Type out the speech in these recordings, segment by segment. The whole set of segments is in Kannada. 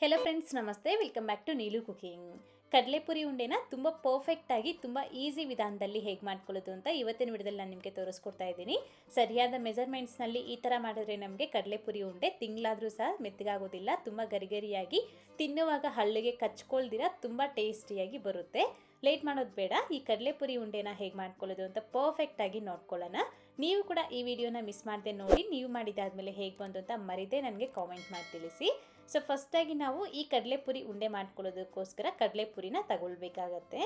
ಹೆಲೋ ಫ್ರೆಂಡ್ಸ್ ನಮಸ್ತೆ. Welcome back to Neelu cooking ಕಡಲೆಪುರಿ ಉಂಡೆನ ತುಂಬ ಪರ್ಫೆಕ್ಟಾಗಿ ತುಂಬ ಈಸಿ ವಿಧಾನದಲ್ಲಿ ಹೇಗೆ ಮಾಡ್ಕೊಳ್ಳೋದು ಅಂತ ಇವತ್ತಿನ ವಿಡಿಯೋದಲ್ಲಿ ನಾನು ನಿಮಗೆ ತೋರಿಸ್ಕೊಡ್ತಾ ಇದ್ದೀನಿ. ಸರಿಯಾದ ಮೆಜರ್ಮೆಂಟ್ಸ್ನಲ್ಲಿ ಈ ಥರ ಮಾಡಿದ್ರೆ ನಮಗೆ ಕಡಲೆಪುರಿ ಉಂಡೆ ತಿಂಗಳಾದರೂ ಸಹ ಮೆತ್ತಗಾಗೋದಿಲ್ಲ, ತುಂಬ ಗರಿಗರಿಯಾಗಿ, ತಿನ್ನುವಾಗ ಹಳ್ಳಿಗೆ ಕಚ್ಕೊಳ್ದಿರ ತುಂಬ ಟೇಸ್ಟಿಯಾಗಿ ಬರುತ್ತೆ. ಲೇಟ್ ಮಾಡೋದು ಬೇಡ, ಈ ಕಡಲೆಪುರಿ ಉಂಡೆನ ಹೇಗೆ ಮಾಡ್ಕೊಳ್ಳೋದು ಅಂತ ಪರ್ಫೆಕ್ಟಾಗಿ ನೋಡ್ಕೊಳ್ಳೋಣ. ನೀವು ಕೂಡ ಈ ವಿಡಿಯೋನ ಮಿಸ್ ಮಾಡದೆ ನೋಡಿ, ನೀವು ಮಾಡಿದಾದ್ಮೇಲೆ ಹೇಗೆ ಬಂತು ಅಂತ ಮರಿದೇ ನನಗೆ ಕಾಮೆಂಟ್ ಮಾಡಿ ತಿಳಿಸಿ. ಸೊ ಫಸ್ಟಾಗಿ ನಾವು ಈ ಕಡಲೆಪುರಿ ಉಂಡೆ ಮಾಡ್ಕೊಳ್ಳೋದಕ್ಕೋಸ್ಕರ ಕಡಲೆಪುರಿನ ತಗೊಳ್ಬೇಕಾಗತ್ತೆ.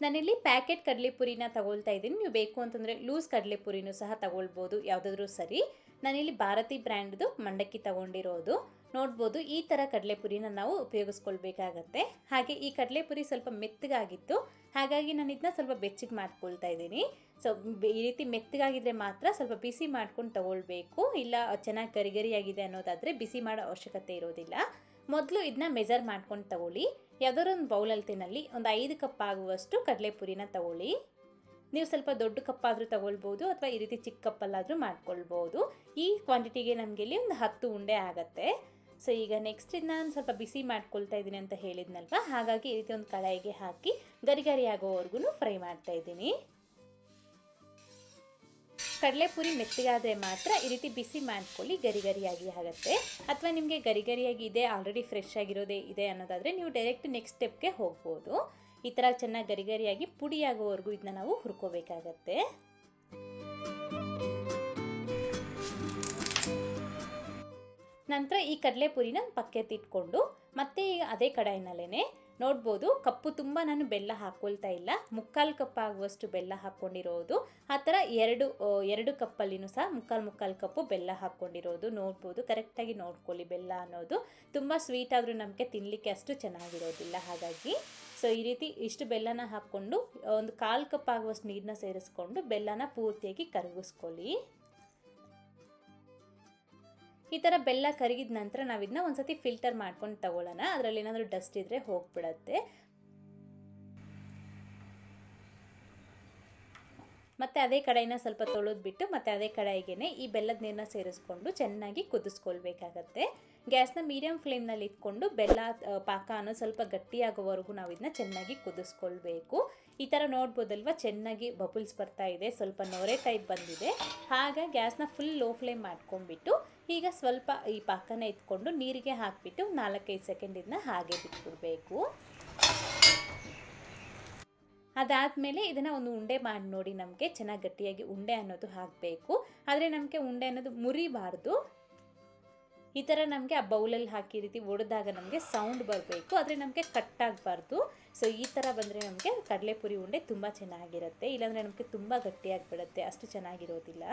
ನಾನಿಲ್ಲಿ ಪ್ಯಾಕೆಟ್ ಕಡಲೆಪುರಿನ ತಗೊಳ್ತಾ ಇದ್ದೀನಿ. ನೀವು ಬೇಕು ಅಂತಂದರೆ ಲೂಸ್ ಕಡಲೆಪುರಿನೂ ಸಹ ತಗೊಳ್ಬೋದು. ಯಾವುದಾದ್ರೂ ಸರಿ. ನಾನಿಲ್ಲಿ ಭಾರತಿ ಬ್ರ್ಯಾಂಡ್ದು ಮಂಡಕ್ಕಿ ತಗೊಂಡಿರೋದು. ನೋಡ್ಬೋದು ಈ ಥರ ಕಡಲೆಪುರಿನ ನಾವು ಉಪಯೋಗಿಸ್ಕೊಳ್ಬೇಕಾಗತ್ತೆ. ಹಾಗೆ ಈ ಕಡಲೆಪುರಿ ಸ್ವಲ್ಪ ಮೆತ್ತಗಾಗಿತ್ತು. ಹಾಗಾಗಿ ನಾನು ಇದನ್ನ ಸ್ವಲ್ಪ ಬೆಚ್ಚಗೆ ಮಾಡ್ಕೊಳ್ತಾ ಇದ್ದೀನಿ. ಸೊ ಈ ರೀತಿ ಮೆತ್ತಗಾಗಿದ್ರೆ ಮಾತ್ರ ಸ್ವಲ್ಪ ಬಿಸಿ ಮಾಡ್ಕೊಂಡು ತಗೊಳ್ಬೇಕು. ಇಲ್ಲ ಚೆನ್ನಾಗಿ ಗರಿಗರಿಯಾಗಿದೆ ಅನ್ನೋದಾದರೆ ಬಿಸಿ ಮಾಡೋ ಅವಶ್ಯಕತೆ ಇರೋದಿಲ್ಲ. ಮೊದಲು ಇದನ್ನ ಮೆಜರ್ ಮಾಡ್ಕೊಂಡು ತಗೊಳ್ಳಿ. ಯಾವುದಾದ್ರು ಒಂದು ಬೌಲಲ್ತಿನಲ್ಲಿ ಒಂದು ಐದು ಕಪ್ ಆಗುವಷ್ಟು ಕಡಲೆಪುರಿನ ತಗೊಳ್ಳಿ. ನೀವು ಸ್ವಲ್ಪ ದೊಡ್ಡ ಕಪ್ಪಾದರೂ ತಗೊಳ್ಬೋದು ಅಥವಾ ಈ ರೀತಿ ಚಿಕ್ಕ ಕಪ್ಪಲ್ಲಾದರೂ ಮಾಡ್ಕೊಳ್ಬೋದು. ಈ ಕ್ವಾಂಟಿಟಿಗೆ ನಮಗೆ ಇಲ್ಲಿ ಒಂದು ಹತ್ತು ಉಂಡೆ ಆಗುತ್ತೆ. ಸೊ ಈಗ ನೆಕ್ಸ್ಟ್ ಇದನ್ನ ನಾನು ಸ್ವಲ್ಪ ಬಿಸಿ ಮಾಡ್ಕೊಳ್ತಾ ಇದ್ದೀನಿ ಅಂತ ಹೇಳಿದ್ನಲ್ವ? ಹಾಗಾಗಿ ಈ ರೀತಿ ಒಂದು ಕಡಾಯಿಗೆ ಹಾಕಿ ಗರಿ ಗರಿ ಆಗೋವರೆಗೂ ಫ್ರೈ ಮಾಡ್ತಾ ಇದ್ದೀನಿ. ಕಡಲೆಪುರಿ ಮೆತ್ತಗಾದರೆ ಮಾತ್ರ ಈ ರೀತಿ ಬಿಸಿ ಮಾಡ್ಕೊಳ್ಳಿ ಗರಿ ಗರಿಯಾಗಿ ಆಗುತ್ತೆ. ಅಥವಾ ನಿಮಗೆ ಗರಿ ಗರಿಯಾಗಿ ಇದೆ ಆಲ್ರೆಡಿ ಫ್ರೆಶ್ ಆಗಿರೋದೇ ಇದೆ ಅನ್ನೋದಾದರೆ ನೀವು ಡೈರೆಕ್ಟ್ ನೆಕ್ಸ್ಟ್ ಸ್ಟೆಪ್ಗೆ ಹೋಗ್ಬೋದು. ಈ ಥರ ಚೆನ್ನಾಗಿ ಗರಿ ಗರಿಯಾಗಿ ಪುಡಿಯಾಗೋವರೆಗೂ ಇದನ್ನ ನಾವು ಹುರ್ಕೋಬೇಕಾಗತ್ತೆ. ನಂತರ ಈ ಕಡಲೆಪುರಿನ ಪಕ್ಕೆತ್ತಿಟ್ಕೊಂಡು, ಮತ್ತೆ ಈಗ ಅದೇ ಕಡಾಯಿನಲ್ಲೇ ನೋಡ್ಬೋದು, ಕಪ್ಪು ತುಂಬ ನಾನು ಬೆಲ್ಲ ಹಾಕೊಳ್ತಾ ಇಲ್ಲ. ಮುಕ್ಕಾಲು ಕಪ್ ಆಗುವಷ್ಟು ಬೆಲ್ಲ ಹಾಕ್ಕೊಂಡಿರೋದು ಆ ಥರ ಎರಡು ಎರಡು ಕಪ್ಪಲ್ಲಿನೂ ಸಹ ಮುಕ್ಕಾಲು ಮುಕ್ಕಾಲು ಕಪ್ಪು ಬೆಲ್ಲ ಹಾಕ್ಕೊಂಡಿರೋದು ನೋಡ್ಬೋದು, ಕರೆಕ್ಟಾಗಿ ನೋಡ್ಕೊಳ್ಳಿ ಬೆಲ್ಲ ಅನ್ನೋದು. ತುಂಬ ಸ್ವೀಟ್ ಆದರೂ ನಮಗೆ ತಿನ್ನಲಿಕ್ಕೆ ಅಷ್ಟು ಚೆನ್ನಾಗಿರೋದಿಲ್ಲ, ಹಾಗಾಗಿ. ಸೊ ಈ ರೀತಿ ಇಷ್ಟು ಬೆಲ್ಲನ ಹಾಕ್ಕೊಂಡು, ಒಂದು ಕಾಲು ಕಪ್ ಆಗುವಷ್ಟು ನೀರನ್ನ ಸೇರಿಸ್ಕೊಂಡು ಬೆಲ್ಲನ ಪೂರ್ತಿಯಾಗಿ ಕರಗಿಸ್ಕೊಳ್ಳಿ. ಈ ಥರ ಬೆಲ್ಲ ಕರಗಿದ ನಂತರ ನಾವು ಇದನ್ನ ಒಂದ್ಸತಿ ಫಿಲ್ಟರ್ ಮಾಡ್ಕೊಂಡು ತಗೊಳ್ಳೋಣ. ಅದರಲ್ಲಿ ಏನಾದರೂ ಡಸ್ಟ್ ಇದ್ದರೆ ಹೋಗಿಬಿಡತ್ತೆ. ಮತ್ತು ಅದೇ ಕಡಾಯಿನ ಸ್ವಲ್ಪ ತೊಳೆದ್ಬಿಟ್ಟು ಮತ್ತು ಅದೇ ಕಡಾಯಿಗೆ ಈ ಬೆಲ್ಲದ ನೀರನ್ನ ಸೇರಿಸ್ಕೊಂಡು ಚೆನ್ನಾಗಿ ಕುದಿಸ್ಕೊಳ್ಬೇಕಾಗತ್ತೆ. ಗ್ಯಾಸ್ನ ಮೀಡಿಯಮ್ ಫ್ಲೇಮ್ನಲ್ಲಿ ಇಟ್ಕೊಂಡು ಬೆಲ್ಲ ಪಾಕ ಅನ್ನೋ ಸ್ವಲ್ಪ ಗಟ್ಟಿಯಾಗೋವರೆಗೂ ನಾವು ಇದನ್ನ ಚೆನ್ನಾಗಿ ಕುದಿಸ್ಕೊಳ್ಬೇಕು. ಈ ಥರ ನೋಡ್ಬೋದಲ್ವ? ಚೆನ್ನಾಗಿ ಬಬುಲ್ಸ್ ಬರ್ತಾ ಇದೆ. ಸ್ವಲ್ಪ ನೊರೆ ಟೈಪ್ ಬಂದಿದೆ. ಆಗ ಗ್ಯಾಸ್ನ ಫುಲ್ ಲೋ ಫ್ಲೇಮ್ ಮಾಡ್ಕೊಂಡ್ಬಿಟ್ಟು ಈಗ ಸ್ವಲ್ಪ ಈ ಪಾಕನ ಇಟ್ಕೊಂಡು ನೀರಿಗೆ ಹಾಕಿಬಿಟ್ಟು ನಾಲ್ಕೈದು ಸೆಕೆಂಡ್ ಇದನ್ನ ಹಾಗೆ ಬಿಟ್ಬಿಡಬೇಕು. ಅದಾದಮೇಲೆ ಇದನ್ನು ಒಂದು ಉಂಡೆ ಮಾಡಿ ನೋಡಿ ನಮಗೆ ಚೆನ್ನಾಗಿ ಗಟ್ಟಿಯಾಗಿ ಉಂಡೆ ಅನ್ನೋದು ಹಾಕಬೇಕು. ಆದರೆ ನಮಗೆ ಉಂಡೆ ಅನ್ನೋದು ಮುರಿಬಾರ್ದು. ಈ ಥರ ನಮಗೆ ಆ ಬೌಲಲ್ಲಿ ಹಾಕಿ ರೀತಿ ಒಡೆದಾಗ ನಮಗೆ ಸೌಂಡ್ ಬರಬೇಕು. ಆದರೆ ನಮಗೆ ಕಟ್ಟಾಗಬಾರ್ದು ಸೊ ಈ ಥರ ಬಂದರೆ ನಮಗೆ ಕಡಲೆಪುರಿ ಉಂಡೆ ತುಂಬ ಚೆನ್ನಾಗಿರುತ್ತೆ. ಇಲ್ಲಾಂದರೆ ನಮಗೆ ತುಂಬ ಗಟ್ಟಿಯಾಗಿ ಬಿಡುತ್ತೆ ಅಷ್ಟು ಚೆನ್ನಾಗಿರೋದಿಲ್ಲ.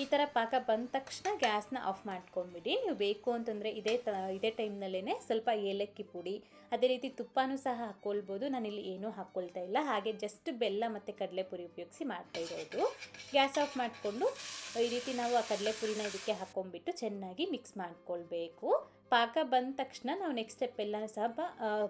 ಈ ಥರ ಪಾಕ ಬಂದ ತಕ್ಷಣ ಗ್ಯಾಸ್ನ ಆಫ್ ಮಾಡ್ಕೊಂಬಿಡಿ. ನೀವು ಬೇಕು ಅಂತಂದರೆ ಇದೇ ತ, ಇದೇ ಟೈಮ್ನಲ್ಲೇ ಸ್ವಲ್ಪ ಏಲಕ್ಕಿ ಪುಡಿ, ಅದೇ ರೀತಿ ತುಪ್ಪನೂ ಸಹ ಹಾಕ್ಕೊಳ್ಬೋದು ನಾನಿಲ್ಲಿ ಏನೂ ಹಾಕ್ಕೊಳ್ತಾ ಇಲ್ಲ. ಹಾಗೆ ಜಸ್ಟ್ ಬೆಲ್ಲ ಮತ್ತು ಕಡಲೆಪುರಿ ಉಪಯೋಗಿಸಿ ಮಾಡ್ತಾ ಇರೋದು. ಗ್ಯಾಸ್ ಆಫ್ ಮಾಡಿಕೊಂಡು ಈ ರೀತಿ ನಾವು ಆ ಕಡಲೆಪುರಿನ ಇದಕ್ಕೆ ಹಾಕ್ಕೊಂಡ್ಬಿಟ್ಟು ಚೆನ್ನಾಗಿ ಮಿಕ್ಸ್ ಮಾಡ್ಕೊಳ್ಬೇಕು. ಪಾಕ ಬಂದ ತಕ್ಷಣ ನಾವು ನೆಕ್ಸ್ಟ್ ಸ್ಟೆಪ್ ಎಲ್ಲ ಸಹ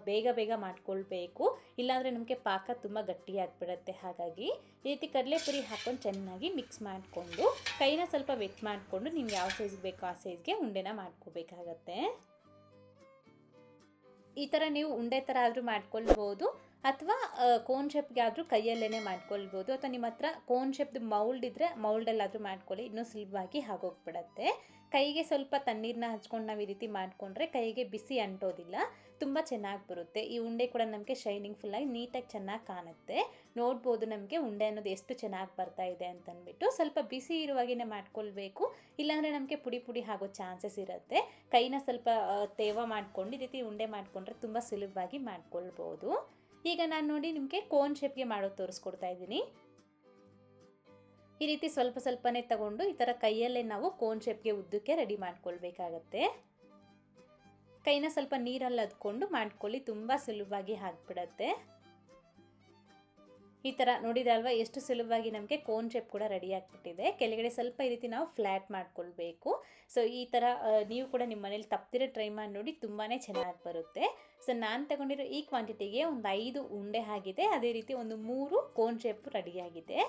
ಬೇಗ ಬೇಗ ಮಾಡ್ಕೊಳ್ಬೇಕು. ಇಲ್ಲಾಂದರೆ ನಮಗೆ ಪಾಕ ತುಂಬ ಗಟ್ಟಿಯಾಗಿಬಿಡುತ್ತೆ. ಹಾಗಾಗಿ ಈ ರೀತಿ ಕಡಲೆಪುರಿ ಹಾಕ್ಕೊಂಡು ಚೆನ್ನಾಗಿ ಮಿಕ್ಸ್ ಮಾಡಿಕೊಂಡು, ಕೈನ ಸ್ವಲ್ಪ ವೆಟ್ ಮಾಡಿಕೊಂಡು ನಿಮ್ಗೆ ಯಾವ ಸೈಜ್ ಬೇಕೋ ಆ ಸೈಜ್ಗೆ ಉಂಡೆನ ಮಾಡ್ಕೋಬೇಕಾಗತ್ತೆ. ಈ ಥರ ನೀವು ಉಂಡೆ ಥರ ಆದರೂ ಮಾಡ್ಕೊಳ್ಬೋದು, ಅಥವಾ ಕೋನ್ ಶೇಪ್ಗೆ ಆದರೂ ಕೈಯಲ್ಲೇ ಮಾಡ್ಕೊಳ್ಬೋದು, ಅಥವಾ ನಿಮ್ಮ ಹತ್ರ ಕೋನ್ ಶೇಪ್ದು ಮೌಲ್ಡ್ ಇದ್ದರೆ ಮೌಲ್ಡಲ್ಲಾದರೂ ಮಾಡ್ಕೊಳ್ಳಿ, ಇನ್ನೂ ಸುಲಭವಾಗಿ ಆಗೋಗ್ಬಿಡತ್ತೆ. ಕೈಗೆ ಸ್ವಲ್ಪ ತಣ್ಣೀರನ್ನ ಹಚ್ಕೊಂಡು ನಾವು ಈ ರೀತಿ ಮಾಡಿಕೊಂಡ್ರೆ ಕೈಗೆ ಬಿಸಿ ಅಂಟೋದಿಲ್ಲ, ತುಂಬ ಚೆನ್ನಾಗಿ ಬರುತ್ತೆ. ಈ ಉಂಡೆ ಕೂಡ ನಮಗೆ ಶೈನಿಂಗ್ ಫುಲ್ಲಾಗಿ ನೀಟಾಗಿ ಚೆನ್ನಾಗಿ ಕಾಣುತ್ತೆ. ನೋಡ್ಬೋದು ನಮಗೆ ಉಂಡೆ ಅನ್ನೋದು ಎಷ್ಟು ಚೆನ್ನಾಗಿ ಬರ್ತಾ ಇದೆ ಅಂತಂದ್ಬಿಟ್ಟು ಸ್ವಲ್ಪ ಬಿಸಿ ಇರುವಾಗೇ ಮಾಡ್ಕೊಳ್ಬೇಕು. ಇಲ್ಲಾಂದರೆ ನಮಗೆ ಪುಡಿ ಪುಡಿ ಆಗೋ ಚಾನ್ಸಸ್ ಇರುತ್ತೆ. ಕೈನ ಸ್ವಲ್ಪ ತೇವ ಮಾಡ್ಕೊಂಡು ಈ ರೀತಿ ಉಂಡೆ ಮಾಡಿಕೊಂಡ್ರೆ ತುಂಬ ಸುಲಭವಾಗಿ ಮಾಡ್ಕೊಳ್ಬೋದು. ಈಗ ನಾನು ನೋಡಿ ನಿಮಗೆ ಕೋನ್ ಶೇಪ್ಗೆ ಮಾಡೋದು ತೋರಿಸ್ಕೊಡ್ತಾ ಇದ್ದೀನಿ. ಈ ರೀತಿ ಸ್ವಲ್ಪ ಸ್ವಲ್ಪನೇ ತಗೊಂಡು ಈ ಥರ ಕೈಯಲ್ಲೇ ನಾವು ಕೋನ್ ಶೇಪ್ಗೆ ಉದ್ದಕ್ಕೆ ರೆಡಿ ಮಾಡ್ಕೊಳ್ಬೇಕಾಗತ್ತೆ. ಕೈನ ಸ್ವಲ್ಪ ನೀರಲ್ಲಿ ಅದ್ಕೊಂಡು ಮಾಡ್ಕೊಳ್ಳಿ, ತುಂಬ ಸುಲಭವಾಗಿ ಹಾಕ್ಬಿಡತ್ತೆ ಈ ಥರ ನೋಡಿದಲ್ವಾ ಎಷ್ಟು ಸುಲಭವಾಗಿ ನಮಗೆ ಕೋನ್ ಶೇಪ್ ಕೂಡ ರೆಡಿ ಆಗಿಬಿಟ್ಟಿದೆ. ಕೆಳಗಡೆ ಸ್ವಲ್ಪ ಈ ರೀತಿ ನಾವು ಫ್ಲ್ಯಾಟ್ ಮಾಡ್ಕೊಳ್ಬೇಕು. ಸೊ ಈ ಥರ ನೀವು ಕೂಡ ನಿಮ್ಮ ಮನೇಲಿ ತಪ್ಪದಿರೋ ಟ್ರೈ ಮಾಡಿ ನೋಡಿ ತುಂಬಾ ಚೆನ್ನಾಗಿ ಬರುತ್ತೆ. ಸೊ ನಾನು ತಗೊಂಡಿರೋ ಈ ಕ್ವಾಂಟಿಟಿಗೆ ಒಂದು ಐದು ಉಂಡೆ ಆಗಿದೆ. ಅದೇ ರೀತಿ ಒಂದು ಮೂರು ಕೋನ್ ಶೇಪ್ ರೆಡಿಯಾಗಿದೆ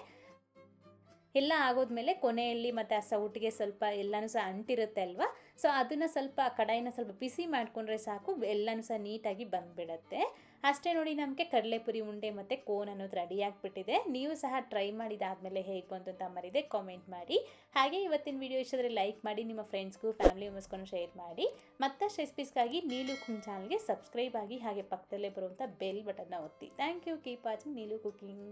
ಎಲ್ಲ ಆಗೋದ್ಮೇಲೆ ಕೊನೆಯಲ್ಲಿ ಮತ್ತು ಆ ಸೌಟಿಗೆ ಸ್ವಲ್ಪ ಎಲ್ಲನೂ ಸಹ ಅಂಟಿರುತ್ತೆ ಅಲ್ವಾ? ಸೊ ಅದನ್ನು ಸ್ವಲ್ಪ ಕಡಾಯಿನ ಸ್ವಲ್ಪ ಬಿಸಿ ಮಾಡಿಕೊಂಡ್ರೆ ಸಾಕು, ಎಲ್ಲನೂ ಸಹ ನೀಟಾಗಿ ಬಂದುಬಿಡತ್ತೆ. ಅಷ್ಟೇ ನೋಡಿ ನಮಗೆ ಕಡಲೆಪುರಿ ಉಂಡೆ ಮತ್ತು ಕೋನ್ ಅನ್ನೋದು ರೆಡಿ ಆಗಿಬಿಟ್ಟಿದೆ. ನೀವು ಸಹ ಟ್ರೈ ಮಾಡಿದಾದಮೇಲೆ ಹೇಗೆ ಬಂತು ಅಂತ ಮರಿದೆ ಕಾಮೆಂಟ್ ಮಾಡಿ. ಹಾಗೆ ಇವತ್ತಿನ ವಿಡಿಯೋ ಇಷ್ಟಾದರೆ ಲೈಕ್ ಮಾಡಿ, ನಿಮ್ಮ ಫ್ರೆಂಡ್ಸ್ಗೂ ಫ್ಯಾಮಿಲಿ ಮೆಂಬರ್ಸ್ಗೂ ಶೇರ್ ಮಾಡಿ. ಮತ್ತಷ್ಟು ರೆಸಿಪೀಸ್ಗಾಗಿ ನೀಲು ಕುಂಗ್ ಚಾನಲ್ಗೆ ಸಬ್ಸ್ಕ್ರೈಬ್ ಆಗಿ ಹಾಗೆ ಪಕ್ಕದಲ್ಲೇ ಬರುವಂಥ ಬೆಲ್ ಬಟನ್ನ ಒತ್ತಿ. Thank you keep watching Neelu cooking.